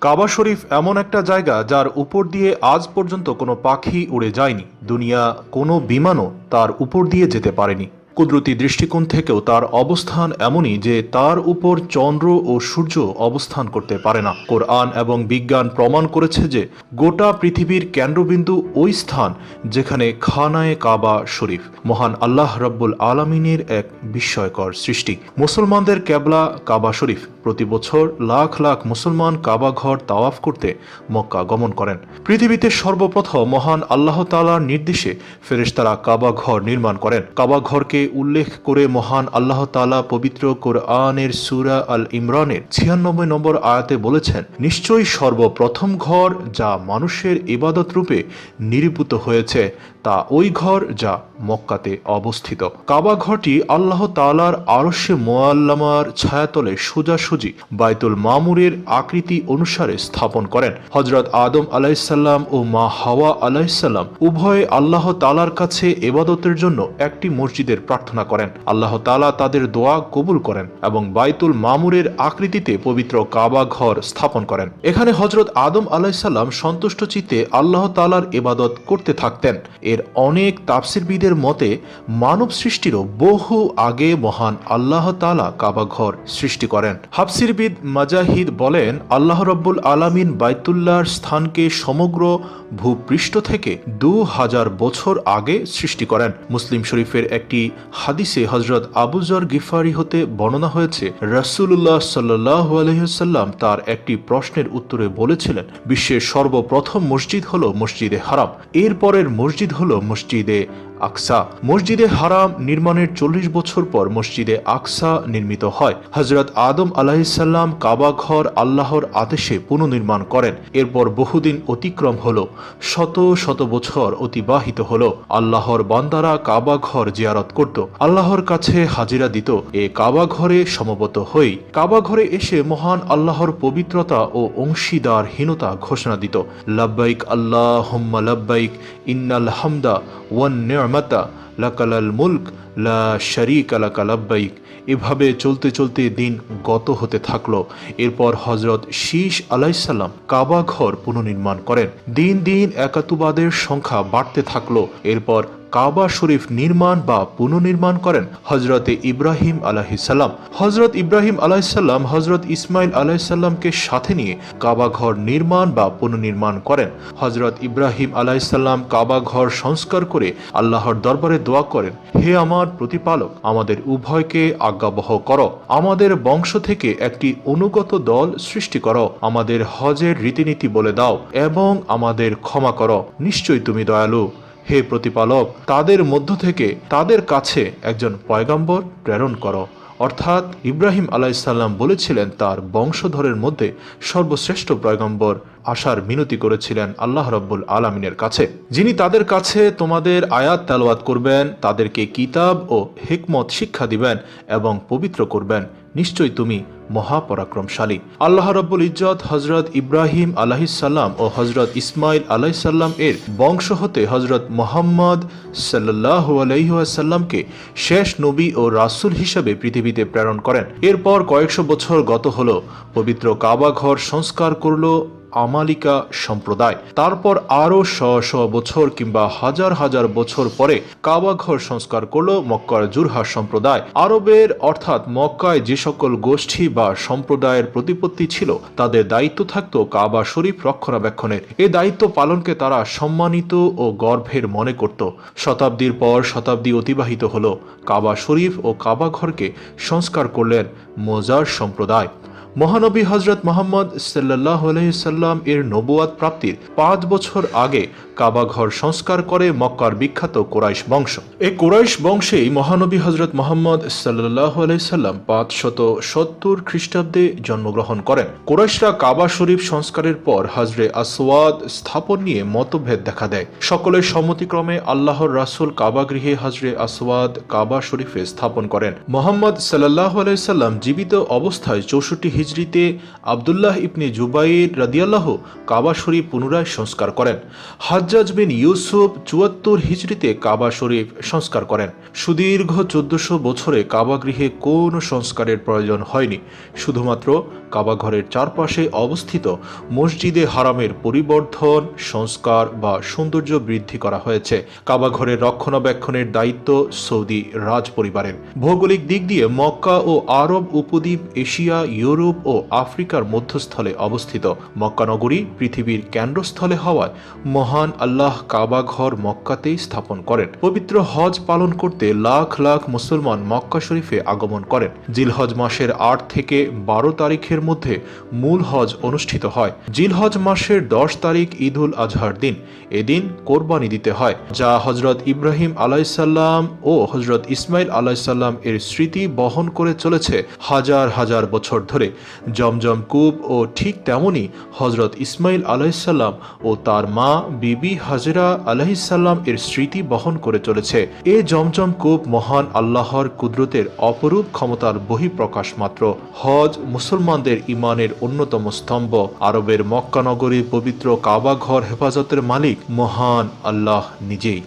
কাবা শরীফ এমন একটা জায়গা যার উপর দিয়ে আজ পর্যন্ত কোনো পাখি উড়ে যায়নি। দুনিয়া কোনো বিমানও তার উপর দিয়ে যেতে পারেনি। কুদরতি দৃষ্টিকোণ থেকেও তার অবস্থান এমনই যে তার উপর চন্দ্র ও সূর্য অবস্থান করতে পারে না। কোরআন এবং বিজ্ঞান প্রমাণ করেছে যে গোটা পৃথিবীর কেন্দ্রবিন্দু ওই স্থান যেখানে খানায় কাবা শরীফ। মহান আল্লাহ রব্বুল আলমিনের এক বিস্ময়কর সৃষ্টি। মুসলমানদের কেবলা কাবা শরীফ। প্রতি বছর লাখ লাখ মুসলমান কাবা ঘর তাওয়াফ করতে মক্কা গমন করেন। পৃথিবীতে সর্বপ্রথম মহান আল্লাহ তালার নির্দেশে ফেরেশতারা কাবা ঘর নির্মাণ করেন। কাবা ঘরকে উল্লেখ করে মহান আল্লাহ তালা পবিত্র কোরআনের সুরা আল ইমরানের ছিয়ানব্বই নম্বর আয়াতে বলেছেন, নিশ্চয়ই সর্বপ্রথম ঘর যা মানুষের ইবাদত রূপে নিরূপিত হয়েছে, তা ওই ঘর যা মক্কাতে অবস্থিত। কাবা ঘরটি আল্লাহ তালার আরশে মোয়াল্লামার ছায়াতলে সোজাসুজি বাইতুল মামুরের আকৃতি অনুসারে স্থাপন করেন। হজরত আদম আলাইসাল্লাম ও মা হাওয়া আলাইসাল্লাম উভয়ে আল্লাহ তালার কাছে এবাদতের জন্য একটি মসজিদের প্রার্থনা করেন। আল্লাহ তালা তাদের দোয়া কবুল করেন এবং বাইতুল মামুরের আকৃতিতে পবিত্র কাবা ঘর স্থাপন করেন। এখানে হজরত আদম আলাইসাল্লাম সন্তুষ্ট চিত্তে আল্লাহ তালার এবাদত করতে থাকতেন। এর অনেক তাফসিরবিদের মতে মানব সৃষ্টিরও বহু আগে মহান আল্লাহ তালা কাবা ঘর সৃষ্টি করেন। হাফসিরবিদ মাজাহিদ বলেন, আল্লাহ রব্বুল আলামিন বাইতুল্লাহর স্থানকে সমগ্র ভূপৃষ্ঠ থেকে দু হাজার বছর আগে সৃষ্টি করেন। মুসলিম শরীফের একটি হাদিসে হজরত আবুজর গিফারি হতে বর্ণনা হয়েছে রাসুল্লাহ সাল্লাহ আলহিসাল্লাম তার একটি প্রশ্নের উত্তরে বলেছিলেন, বিশ্বের সর্বপ্রথম মসজিদ হল মসজিদে হারাম, এরপরের মসজিদ হল মসজিদে আকসা। মসজিদে হারাম নির্মাণের চল্লিশ বছর পর মসজিদে আকসা নির্মিত হয়। হজরত আদম আলাহিসাল্লাম কাবা ঘর আল্লাহর আদেশে পুনর্নির্মাণ করেন। এরপর বহুদিন অতিক্রম হল, শত শত বছর অতিবাহিত হল। আল্লাহর বান্দারা কাবা ঘর জিয়ারত করত। আল্লাহর কাছে হাজিরা দিত, এ কাবা ঘরে সমবত হই। কাবা ঘরে এসে মহান আল্লাহর পবিত্রতা ও অংশীদারহীনতা ঘোষণা দিত। লাব্বাইক আল্লাহ হুম্মা লাব্বাইক, ইন্নাল হামদা ওয়ান النعمة لك الملك লা শরিক লাব্বাইক। এভাবে চলতে চলতে দিন গত হতে থাকল। এরপর হজরত শীষ আলাইসাল্লাম কাবা ঘর পুনর্নির্মাণ করেন। দিন দিন একাতুবাদের সংখ্যা বাড়তে থাকল। এরপর কাবা শরীফ নির্মাণ বা পুনর্নির্মাণ করেন হজরতে ইব্রাহিম আলাহিসাল্লাম হজরত ইব্রাহিম আলাহিসাল্লাম হজরত ইসমাইল আলাহিসাল্লামকে সাথে নিয়ে কাবা ঘর নির্মাণ বা পুনর্নির্মাণ করেন। হজরত ইব্রাহিম আলাহিসাল্লাম কাবা ঘর সংস্কার করে আল্লাহর দরবারে দোয়া করেন, হে আমার প্রতিপালক, আমাদের উভয়কে আজ্ঞাবহ করো। আমাদের বংশ থেকে একটি অনুগত দল সৃষ্টি করো। আমাদের হজের রীতিনীতি বলে দাও এবং আমাদের ক্ষমা করো। নিশ্চয়ই তুমি দয়ালু। হে প্রতিপালক, তাদের মধ্য থেকে তাদের কাছে একজন পয়গাম্বর প্রেরণ করো। অর্থাৎ ইব্রাহিম আলাইসাল্লাম বলেছিলেন তার বংশধরের মধ্যে সর্বশ্রেষ্ঠ পয়গম্বর আসার মিনতি করেছিলেন আল্লাহ রব্বুল আলমিনের কাছে। যিনি তাদের কাছে তোমাদের আয়াত তালওয়াত করবেন, তাদেরকে কিতাব ও হিকমত শিক্ষা দিবেন এবং পবিত্র করবেন। নিশ্চয়ই তুমি মহাপরাক্রমশালী। আল্লাহ রব্বুল ইজ্জত হজরত ইব্রাহিম আলাহিসাল্লাম ও হজরত ইসমাইল আলাইসাল্লাম এর বংশ হতে হজরত মোহাম্মদ সাল্লাহ আলাইসাল্লামকে শেষ নবী ও রাসুল হিসাবে পৃথিবীতে প্রেরণ করেন। এরপর কয়েকশো বছর গত হল, পবিত্র কাবা ঘর সংস্কার করল আমালিকা সম্প্রদায়। তারপর আরও শ শ বছর কিংবা হাজার হাজার বছর পরে কাবাঘর সংস্কার করল মক্কার জুরহা সম্প্রদায়। আরবের অর্থাৎ মক্কায় যে সকল গোষ্ঠী বা সম্প্রদায়ের প্রতিপত্তি ছিল, তাদের দায়িত্ব থাকত কাবা শরীফ রক্ষণাবেক্ষণের। এ দায়িত্ব পালনকে তারা সম্মানিত ও গর্ভের মনে করত। শতাব্দীর পর শতাব্দী অতিবাহিত হল। কাবা শরীফ ও কাবাঘরকে সংস্কার করলেন মোজার সম্প্রদায়। মহানবী হজরত মোহাম্মদ সাল্লাহ সাল্লাম এর নবুয়াদ প্রাপ্তির পাঁচ বছর আগে কাবা ঘর সংস্কার করে মক্কার বিখ্যাত কোরাইশ বংশ। এই কোরাইশ বংশেই মহানবী হজরত মোহাম্মদ সাল্লাহ সাল্লাম পাঁচশত সত্তর খ্রিস্টাব্দে জন্মগ্রহণ করেন। কোরাইশরা কাবা শরীফ সংস্কারের পর হজরে আসওয়াদ স্থাপন নিয়ে মতভেদ দেখা দেয়। সকলের সম্মতিক্রমে আল্লাহর রাসুল কাবা গৃহে হজরে আসওয়াদ কাবা শরীফে স্থাপন করেন। মোহাম্মদ সাল্লাহ সাল্লাম জীবিত অবস্থায় চৌষট্টি হিজড়িতে আবদুল্লাহ ইবনে জুবাইর রাদিয়াল্লাহ কাবা শরীফ পুনরায় সংস্কার করেন। হাজ্জাজ বিন ইউসুফ চুয়াত্তর হিজড়িতে কাবা শরীফ সংস্কার করেন। সুদীর্ঘ চোদ্দশো বছরে কাবা গৃহে কোনো সংস্কারের প্রয়োজন হয়নি। শুধুমাত্র কাবাঘরের চারপাশে অবস্থিত মসজিদে হারামের পরিবর্ধন, সংস্কার বা সৌন্দর্য বৃদ্ধি করা হয়েছে। কাবাঘরের রক্ষণাবেক্ষণের দায়িত্ব সৌদি রাজ পরিবারের ভৌগোলিক দিক দিয়ে মক্কা ও আরব উপদ্বীপ, এশিয়া, ইউরোপ ও আফ্রিকার মধ্যস্থলে অবস্থিত। মক্কা নগরী পৃথিবীর কেন্দ্রস্থলে হওয়ায় মহান আল্লাহ কাবাঘর মক্কাতেই স্থাপন করেন। পবিত্র হজ পালন করতে লাখ লাখ মুসলমান মক্কা শরীফে আগমন করেন। জিলহজ মাসের আট থেকে বারো তারিখের মধ্যে মূল হজ অনুষ্ঠিত হয়। জিলহজ মাসের দশ তারিখ ঈদুল আজহার দিন। এদিন কোরবানি দিতে হয়, যা হজরত ইব্রাহিম আলাইসাল্লাম ও হজরত ইসমাইল আলাইসাল্লাম এর স্মৃতি বহন করে চলেছে হাজার হাজার বছর ধরে। জমজম কূপ ও ঠিক তেমনি হজরত ইসমাইল আলাইসাল্লাম ও তার মা বিবি হাজরা আলাইসাল্লাম এর স্মৃতি বহন করে চলেছে। এ জমজম কূপ মহান আল্লাহর কুদরতের অপরূপ ক্ষমতার বহিঃপ্রকাশ মাত্র। হজ মুসলমানদের ইমানের অন্যতম স্তম্ভ আরবের মক্কা নগরী পবিত্র কাবাঘর হেফাজতের মালিক মহান আল্লাহ নিজেই।